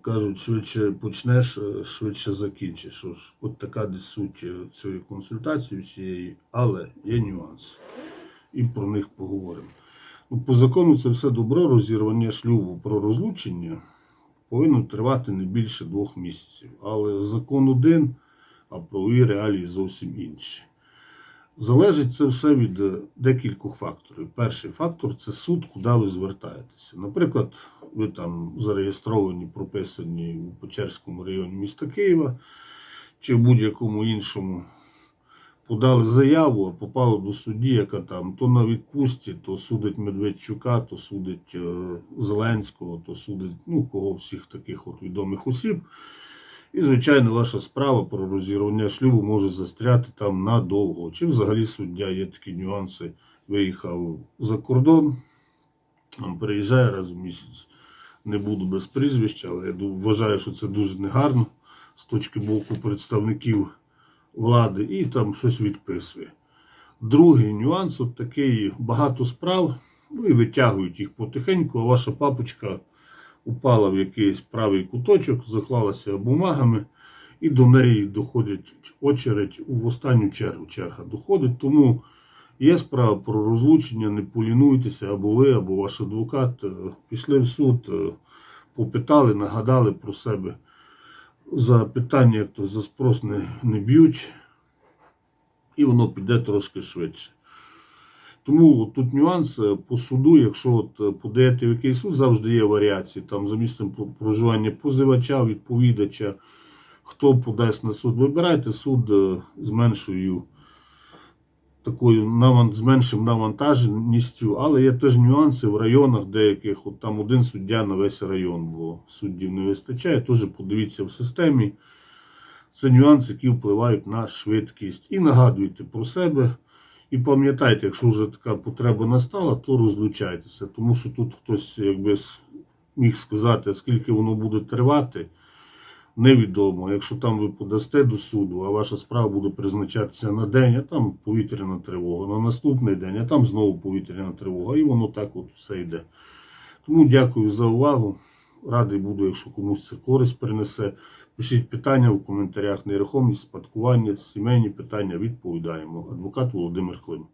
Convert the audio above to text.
Кажуть, швидше почнеш, е, швидше закінчиш. От така десь суть е, цієї консультації всієї, але є нюанси. І про них поговоримо. Ну, по закону це все добро, розірвання шлюбу про розлучення повинно тривати не більше двох місяців. Але закон один, а правові реалії зовсім інші. Залежить це все від е, декількох факторів. Перший фактор це суд, куди ви звертаєтеся. Наприклад, ви там зареєстровані, прописані у Печерському районі міста Києва чи в будь-якому іншому. Подали заяву, а попало до судді, яка там то на відпустці, то судить Медведчука, то судить е, Зеленського, то судить ну, кого всіх таких от відомих осіб. І, звичайно, ваша справа про розірвання шлюбу може застряти там надовго. Чи взагалі суддя є такі нюанси, виїхав за кордон, приїжджає раз в місяць. Не буду без прізвища, але я вважаю, що це дуже негарно з точки боку представників влади і там щось відписує. Другий нюанс от такий багато справ, ну і витягують їх потихеньку, а ваша папочка упала в якийсь правий куточок, заклалася бумагами, і до неї доходять очередь в останню чергу. Черга доходить. Тому є справа про розлучення, не полінуйтеся, або ви, або ваш адвокат. е, Пішли в суд, е, попитали, нагадали про себе. За питання, як то за спрос не, не б'ють, і воно піде трошки швидше. Тому тут нюанс е, по суду, якщо от е, подаєте в якийсь суд, завжди є варіації. Там за місцем проживання позивача, відповідача, хто подасть на суд, вибирайте суд е, з меншою такою з меншим навантаженістю, але є теж нюанси в районах деяких. От там один суддя на весь район, бо суддів не вистачає. Теж подивіться в системі. Це нюанси, які впливають на швидкість. І нагадуйте про себе. І пам'ятайте, якщо вже така потреба настала, то розлучайтеся. Тому що тут хтось якби міг сказати, скільки воно буде тривати, невідомо. Якщо там ви подасте до суду, а ваша справа буде призначатися на день, а там повітряна тривога, на наступний день, а там знову повітряна тривога, і воно так от все йде. Тому дякую за увагу. Радий буду, якщо комусь це користь принесе. Пишіть питання в коментарях, нерухомість, спадкування, сімейні питання відповідаємо. Адвокат Володимир Клим.